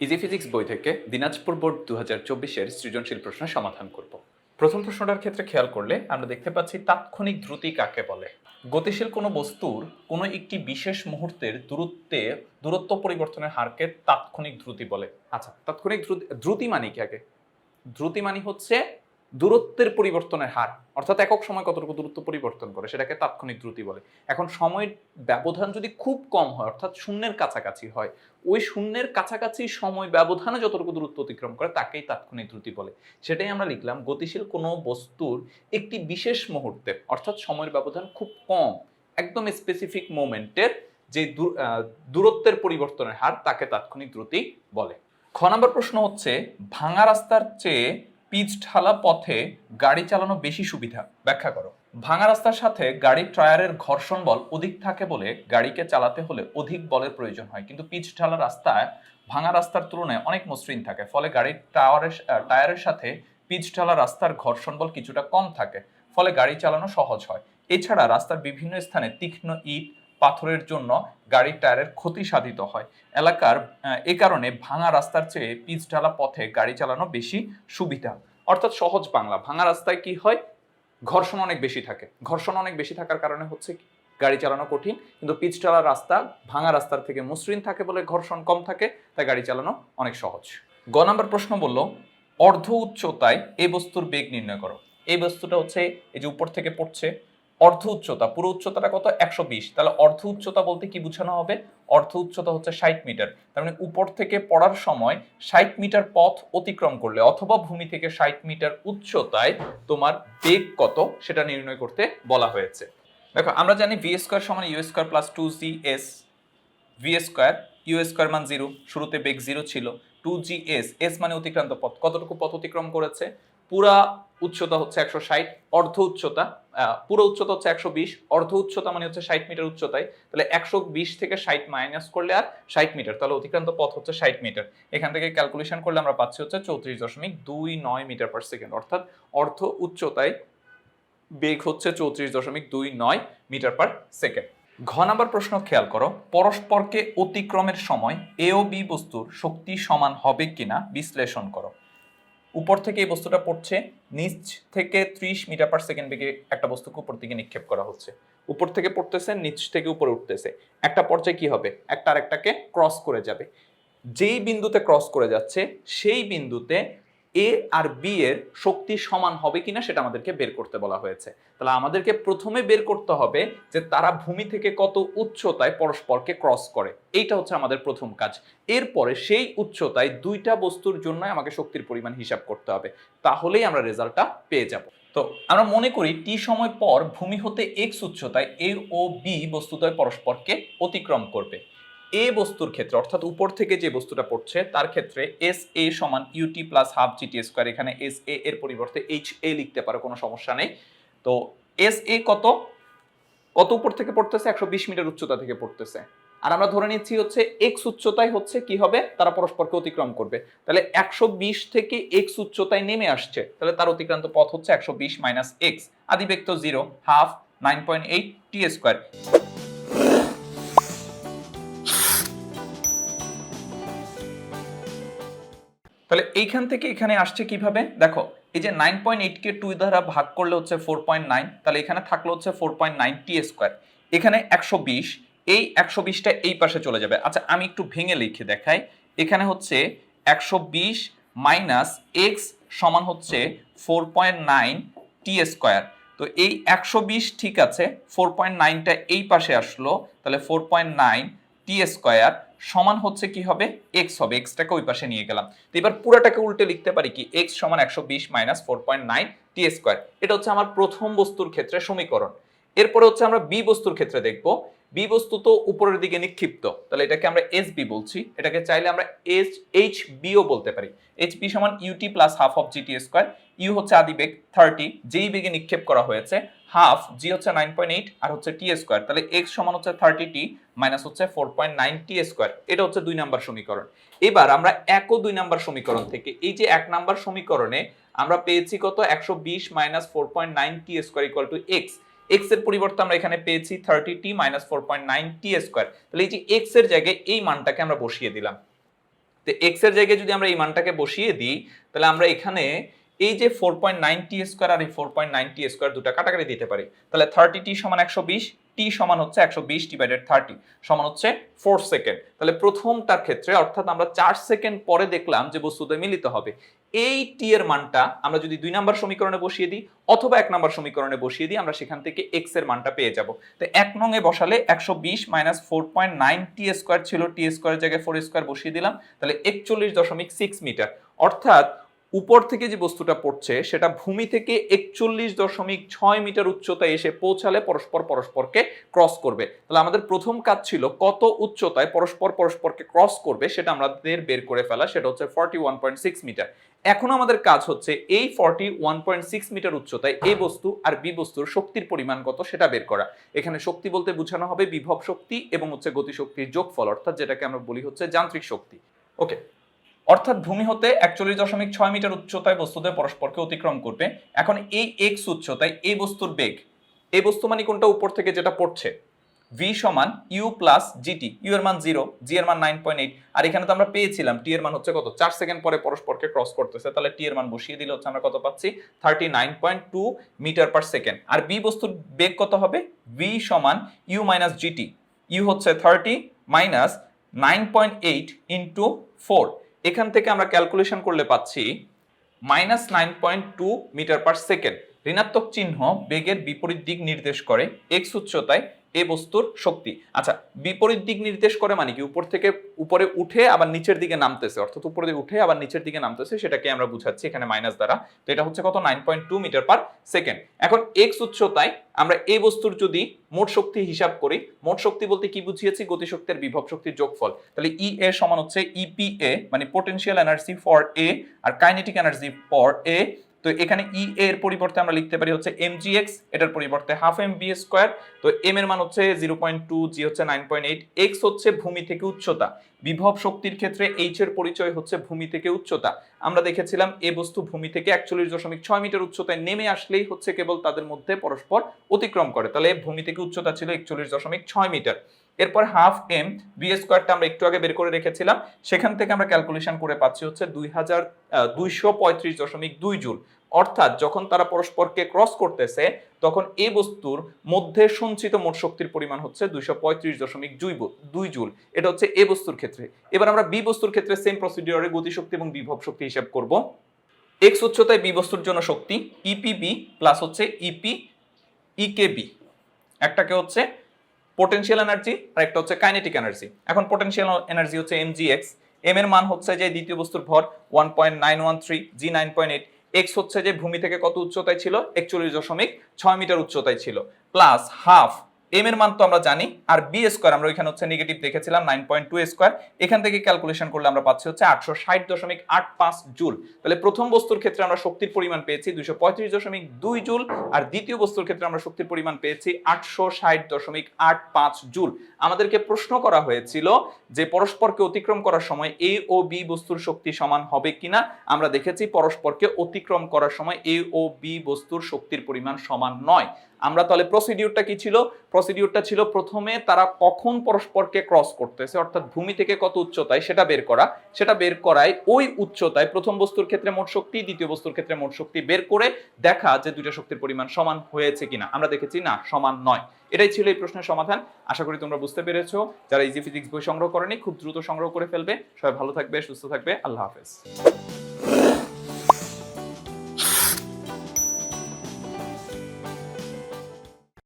Easy physics বই থেকে Dinajpur board দু হাজার চব্বিশের সৃজনশীল প্রশ্নের সমাধান করব। প্রথম প্রশ্নটার ক্ষেত্রে খেয়াল করলে আমরা দেখতে পাচ্ছি তাৎক্ষণিক দ্রুতি কাকে বলে? গতিশীল কোনো বস্তুর কোনো একটি বিশেষ মুহূর্তের দূরত্বে, দূরত্ব পরিবর্তনের হারকে তাৎক্ষণিক দ্রুতি বলে। আচ্ছা তাৎক্ষণিক দ্রুতি দ্রুতি মানে কি আগে? দ্রুতি মানে হচ্ছে দূরত্বের পরিবর্তনের হার, অর্থাৎ একক সময় কতটুকু দূরত্ব পরিবর্তন করে সেটাকে তাৎক্ষণিক দ্রুতি বলে। এখন সময়ের ব্যবধান যদি খুব কম হয়, অর্থাৎ শূন্যের কাছাকাছি হয়, ওই শূন্যের কাছাকাছি সময় ব্যবধানে যতটুকু দূরত্ব অতিক্রম করে তাকেই তাৎক্ষণিক দ্রুতি বলে। সেটাই আমরা লিখলাম গতিশীল কোনো বস্তুর একটি বিশেষ মুহূর্তে, অর্থাৎ সময়ের ব্যবধান খুব কম, একদম স্পেসিফিক মোমেন্টের যে দূর- দূরত্বের পরিবর্তনের হার তাকে তাৎক্ষণিক দ্রুতি বলে। খ নম্বর প্রশ্ন হচ্ছে, ভাঙা রাস্তার চেয়ে পিচ ঢালা পথে গাড়ি চালানো বেশি সুবিধা। ব্যাখ্যা করো। ভাঙা রাস্তার সাথে গাড়ির টায়ারের ঘর্ষণ বল অধিক থাকে বলে গাড়িকে চালাতে হলে অধিক বলের প্রয়োজন হয়। কিন্তু পিচ ঢালা রাস্তায় ভাঙা রাস্তার তুলনায় অনেক মসৃণ থাকে। ফলে গাড়ির টাওয়ারের টায়ারের সাথে পিচ ঢালা রাস্তার ঘর্ষণ বল কিছুটা কম থাকে। ফলে গাড়ি চালানো সহজ হয়। এছাড়া রাস্তার বিভিন্ন স্থানে তীক্ষ্ণ ইট পাথরের জন্য গাড়ির টায়ারের ক্ষতি সাধিত হয়। এলাকার এ কারণে ভাঙা রাস্তার চেয়ে পিচ ঢালা পথে গাড়ি চালানো বেশি সুবিধা। অর্থাৎ সহজ বাংলা। ভাঙা রাস্তায় কি হয়? ঘর্ষণ অনেক বেশি থাকে। ঘর্ষণ অনেক বেশি থাকার কারণে হচ্ছে কি? গাড়ি চালানো কঠিন, কিন্তু পিচ ঢালা রাস্তা ভাঙা রাস্তার থেকে মসৃণ থাকে বলে ঘর্ষণ কম থাকে, তাই গাড়ি চালানো অনেক সহজ। গ নাম্বার প্রশ্ন বলল, অর্ধ উচ্চতায় এই বস্তুর বেগ নির্ণয় করো। এই বস্তুটা হচ্ছে, এই যে উপর থেকে পড়ছে অর্ধ উচ্চতা, পুরো উচ্চতাটা কত? একশো বিশ। তাহলে অর্ধ উচ্চতা বলতে কি বোঝানো হবে? অর্ধ উচ্চতা হচ্ছে ষাট মিটার। তার মানে উপর থেকে পড়ার সময় ষাট মিটার পথ অতিক্রম করলে অথবা ভূমি থেকে ষাট মিটার উচ্চতায় তোমার বেগ কত সেটা নির্ণয় করতে বলা হয়েছে। দেখো, আমরা জানি ভি স্কোয়ার সমান U square plus two G S V square U square মান জিরো শুরুতে বেগ জিরো ছিল। টু জি এস এস মানে অতিক্রান্ত পথ। কতটুকু পথ অতিক্রম করেছে? পুরা উচ্চতা হচ্ছে একশো ষাট, অর্ধ উচ্চতা পুরো উচ্চতা হচ্ছে একশো বিশ, অর্ধ উচ্চতা মানে হচ্ছে ষাট মিটার উচ্চতায়। তাহলে একশো বিশ থেকে ষাট মাইনাস করলে আর ষাট মিটার, তাহলে অতিক্রান্ত পথ হচ্ছে ষাট মিটার। এখান থেকে ক্যালকুলেশন করলে আমরা পাচ্ছি হচ্ছে চৌত্রিশ দশমিক দুই নয় মিটার পার সেকেন্ড অর্থাৎ অর্ধ উচ্চতায় বেগ হচ্ছে চৌত্রিশ দশমিক দুই নয় মিটার পার সেকেন্ড ঘ নাম্বার প্রশ্ন খেয়াল করো, পরস্পরকে অতিক্রমের সময় এ ও বি বস্তুর শক্তি সমান হবে কিনা বিশ্লেষণ করো। উপর থেকে এই বস্তুটা পড়ছে, নিচ থেকে ত্রিশ মিটার পার সেকেন্ড বেগে একটা বস্তুকে উপর দিকে নিক্ষেপ করা হচ্ছে। উপর থেকে পড়তেছে, নিচ থেকে উপরে উঠতেছে। একটা পর্যায়ে কি হবে? একটা আরেকটাকে ক্রস করে যাবে। যেই বিন্দুতে ক্রস করে যাচ্ছে, সেই বিন্দুতে এ আর বি এর শক্তি সমান হবে কিনা সেটা আমাদেরকে বের করতে বলা হয়েছে। তাহলে আমাদেরকে প্রথমে বের করতে হবে যে তারা ভূমি থেকে কত উচ্চতায় পরস্পরকে ক্রস করে। এইটা হচ্ছে আমাদের প্রথম কাজ। এরপরে সেই উচ্চতায় দুইটা বস্তুর জন্য আমাকে শক্তির পরিমাণ হিসাব করতে হবে। তাহলেই আমরা রেজাল্টটা পেয়ে যাব। তো আমরা মনে করি টি সময় পর ভূমি হতে এক্স উচ্চতায় এ ও বি বস্তুদ্বয় পরস্পরকে অতিক্রম করবে। এ বস্তুর ক্ষেত্রে, অর্থাৎ উপর থেকে যে বস্তুটা পড়ছে, তার ক্ষেত্রে এস এ সমান U T plus half G T square এখানে এস এ এর পরিবর্তে এইচ এ লিখতে পারো, কোনো সমস্যা নেই। তো এস এ কত? কত উপর থেকে পড়তেছে? একশো বিশ মিটার উচ্চতা থেকে পড়তেছে। আর আমরা ধরে নিচ্ছি হচ্ছে এক্স উচ্চতায় হচ্ছে কি হবে? তারা পরস্পরকে অতিক্রম করবে। তাহলে একশো বিশ থেকে এক্স উচ্চতায় নেমে আসছে, তাহলে তার অতিক্রান্ত পথ হচ্ছে একশো বিশ minus X আদিবেগ zero half nine point eight T square তাহলে এইখান থেকে এখানে আসছে কীভাবে? দেখো, এই যে নাইন পয়েন্ট এইট কে টু দ্বারা ভাগ করলে হচ্ছে ফোর পয়েন্ট নাইন তাহলে এখানে থাকল হচ্ছে four point nine T square এখানে একশো বিশ, এই একশো বিশটা এই পাশে চলে যাবে। আচ্ছা আমি একটু ভেঙে লিখে দেখাই। এখানে হচ্ছে একশো বিশ মাইনাস এক্স সমান হচ্ছে four point nine T square তো এই একশো বিশ ঠিক আছে ফোর পয়েন্ট নাইনটা এই পাশে আসলো, তাহলে four point nine T square সমান হচ্ছে কি হবে? এক্স হবে। এক্সটাকে ওই পাশে নিয়ে গেলাম। তো এবার পুরোটাকে উল্টে লিখতে পারি কি? এক্স সমান একশো বিশ minus four point nine T square এটা হচ্ছে আমার প্রথম বস্তুর ক্ষেত্রে সমীকরণ। এরপরে হচ্ছে আমরা বি বস্তুর ক্ষেত্রে দেখব। বি বস্তু তো উপরের দিকে নিক্ষিপ্ত। তাহলে এটাকে আমরা এস বি বলছি। এটাকে চাইলে আমরা এস এইচ বিও বলতে পারি। এইচ বি সমান U T plus half of G T square U হচ্ছে আদি বেগ থার্টি যেই বেগে নিক্ষেপ করা হয়েছে হাফ জি হচ্ছে নাইন পয়েন্ট এইট আর হচ্ছে টি স্কোয়ার তাহলে এক্স সমান হচ্ছে থার্টি টি মাইনাস হচ্ছে four point nine T square এটা হচ্ছে দুই নাম্বার সমীকরণ। এবার আমরা এক দুই নাম্বার সমীকরণ থেকে এই যে এক নাম্বার সমীকরণে আমরা পেয়েছি কত? একশো বিশ minus four point nine T square equal to X এক্সের পরিবর্তে আমরা এখানে পেয়েছি thirty T minus four point nine T square তাহলে এই যে এক্সের জায়গায় এই মানটাকে আমরা বসিয়ে দিলাম। তো এক্সের জায়গায় যদি আমরা এই মানটাকে বসিয়ে দিই, তাহলে আমরা এখানে এই যে four point nine T square আর এই four point nine T square দুটা কাটাকাটি দিতে পারি। তাহলে থার্টি টি সমান একশো বিশ টি সমান হচ্ছে একশো বিশ ডিভাইডেড থার্টি সমান হচ্ছে ফোর সেকেন্ড তাহলে প্রথমটার ক্ষেত্রে অর্থাৎ আমরা চার সেকেন্ড পরে দেখলাম যে বস্তুতে মিলিত হবে। এই টি এর মানটা আমরা যদি দুই নাম্বার সমীকরণে বসিয়ে দিই অথবা এক নাম্বার সমীকরণে বসিয়ে দিই, আমরা সেখান থেকে এক্সের মানটা পেয়ে যাব। তো এক নং এ বসালে একশো বিশ minus four point nine T square ছিল টি স্কোয়ারের জায়গায় ফোর স্কোয়ার বসিয়ে দিলাম, তাহলে একচল্লিশ দশমিক সিক্স মিটার অর্থাৎ উপর থেকে যে বস্তুটা পড়ছে, সেটা ভূমি থেকে একচল্লিশ দশমিক ছয় মিটার উচ্চতায় এসে পৌঁছালে পরস্পর পরস্পরকে ক্রস করবে। তাহলে আমাদের প্রথম কাজ ছিল কত উচ্চতায় পরস্পর পরস্পরকে ক্রস করবে, সেটা আমাদের বের করে ফেলা, সেটা হচ্ছে forty one point six metre এখন আমাদের কাজ হচ্ছে এই forty one point six metre উচ্চতায় এ বস্তু আর বি বস্তুর শক্তির পরিমাণ কত সেটা বের করা। এখানে শক্তি বলতে বোঝানো হবে বিভব শক্তি এবং হচ্ছে গতিশক্তির যোগফল অর্থাৎ যেটাকে আমরা বলি হচ্ছে যান্ত্রিক শক্তি। ওকে অর্থাৎ ভূমি হতে একচল্লিশ দশমিক ছয় মিটার উচ্চতায় বস্তুদের পরস্পরকে অতিক্রম করবে। এখন এই এক্স উচ্চতায় এই বস্তুর বেগ এই বস্তু মানে কোনটা উপর থেকে যেটা পড়ছে? ভি সমান ইউ প্লাস জিটি ইউ এর মান জিরো জি এর মান নাইন পয়েন্ট এইট আর এখানে তো আমরা পেয়েছিলাম টি এর মান হচ্ছে কত? চার সেকেন্ড পরে পরস্পরকে ক্রস করতেছে, তাহলে টি এর মান বসিয়ে দিলে হচ্ছে আমরা কত পাচ্ছি? Thirty nine point two metre per second আর বি বস্তুর বেগ কত হবে? ভি সমান U minus G T U হচ্ছে thirty minus nine point eight into four এখান থেকে আমরা ক্যালকুলেশন করলে পাচ্ছি minus nine point two metre per second ঋণাত্মক চিহ্ন বেগের বিপরীত দিক নির্দেশ করে এক্স উচ্চতায় এ বস্তুর শক্তি। আচ্ছা বিপরীত দিক নির্দেশ করে মানে কি? উপর থেকে উপরে উঠে আবার নিচের দিকে নামতেছে। অর্থাৎ উপরে উঠে আবার নিচের দিকে নামতেছে, সেটাকে আমরা বুঝাচ্ছি এখানে মাইনাস দ্বারা। তো এটা হচ্ছে কত? Nine point two metre per second এখন এক্স উচ্চতায় আমরা এই বস্তুর যদি মোট শক্তি হিসাব করি, মোট শক্তি বলতে কি বুঝিয়েছি? গতিশক্তির বিভব শক্তির যোগফল। তাহলে ই এ সমান হচ্ছে ইপিএ মানে পোটেনশিয়াল এনার্জি ফর এ আর কাইনেটিক এনার্জি ফর এ তো এখানে ই এর পরিবর্তে আমরা লিখতে পারি হচ্ছে এম জি এক্স এটার পরিবর্তে হাফ এম বি স্কোয়ার তো এম এর মান হচ্ছে জিরো পয়েন্ট টু জি হচ্ছে নাইন পয়েন্ট এইট এক্স হচ্ছে ভূমি থেকে উচ্চতা। বিভব শক্তির ক্ষেত্রে এইচ এর পরিচয় হচ্ছে ভূমি থেকে উচ্চতা। আমরা দেখেছিলাম এ বস্তু ভূমি থেকে একচল্লিশ দশমিক ছয় মিটার উচ্চতায় নেমে আসলেই হচ্ছে কেবল তাদের মধ্যে পরস্পর অতিক্রম করে। তাহলে ভূমি থেকে উচ্চতা ছিল একচল্লিশ দশমিক ছয় মিটার। এরপর হাফ এম বি স্কোয়ারটা আমরা একটু আগে বের করে রেখেছিলাম। সেখান থেকে আমরা ক্যালকুলেশন করে পাচ্ছি হচ্ছে দুই হাজার দুইশো পঁয়ত্রিশ দশমিক দুই জুল। অর্থাৎ যখন তারা পরস্পরকে ক্রস করতেছে, তখন এই বস্তুর মধ্যে সঞ্চিত মোট শক্তির পরিমাণ হচ্ছে দুইশো পঁয়ত্রিশ দশমিক দুই জুল। এটা হচ্ছে এ বস্তুর ক্ষেত্রে। এবার আমরা বি বস্তুর ক্ষেত্রে সেম প্রসিডিওরে গতিশক্তি এবং বিভব শক্তি হিসাব করব। এক্স উচ্চতায় বি বস্তুর জন্য শক্তি ইপিবি প্লাস হচ্ছে ইপি ইকেবি একটাকে হচ্ছে পোটেনশিয়াল এনার্জি আর একটা হচ্ছে কাইনেটিক এনার্জি এখন পোটেনশিয়াল এনার্জি হচ্ছে এম জি এক্স এম এর মান হচ্ছে যে দ্বিতীয় বস্তুর ভর one point nine one three G nine point eight X হচ্ছে যে ভূমি থেকে কত উচ্চতায় ছিল? একচল্লিশ দশমিক ছয় মিটার উচ্চতায় ছিল। প্লাস হাফ এম এর মান তো আমরা জানি, আর বি স্কোয়ার আমরা ওইখানে হচ্ছে নেগেটিভ দেখেছিলাম নাইন পয়েন্ট টু স্কোয়ার এখান থেকে ক্যালকুলেশন করলে আমরা পাচ্ছি হচ্ছে আটশো ষাট দশমিক আট পাঁচ জুল। তাহলে প্রথম বস্তুর ক্ষেত্রে আমরা শক্তির পরিমাণ পেয়েছি দুইশো পঁয়ত্রিশ দশমিক দুই জুল, আর দ্বিতীয় বস্তুর ক্ষেত্রে আমরা শক্তির পরিমাণ পেয়েছি আটশো ষাট দশমিক আট পাঁচ জুল। আমাদেরকে প্রশ্ন করা হয়েছিল যে পরস্পরকে অতিক্রম করার সময় এ ও বি বস্তুর শক্তি সমান হবে কিনা? আমরা দেখেছি পরস্পরকে অতিক্রম করার সময় এ ও বি বস্তুর শক্তির পরিমাণ সমান নয়। আমরা তাহলে প্রসিডিউরটা কি ছিল? প্রসিডিউরটা ছিল প্রথমে তারা কখন পরস্পরকে ক্রস করতেছে, অর্থাৎ ভূমি থেকে কত উচ্চতায় সেটা বের করা, সেটা বের করায় ওই উচ্চতায় প্রথম বস্তুর ক্ষেত্রে মোট শক্তি, দ্বিতীয় বস্তুর ক্ষেত্রে মোট শক্তি বের করে দেখা যে দুইটা শক্তির পরিমাণ সমান হয়েছে কিনা। আমরা দেখেছি না, সমান নয়। এটাই ছিল এই প্রশ্নের সমাধান। আশা করি তোমরা বুঝতে পেরেছ। যারা ইজি ফিজিক্স বই সংগ্রহ করেনি, খুব দ্রুত সংগ্রহ করে ফেলবে। সবাই ভালো থাকবে, সুস্থ থাকবে। আল্লাহ হাফেজ।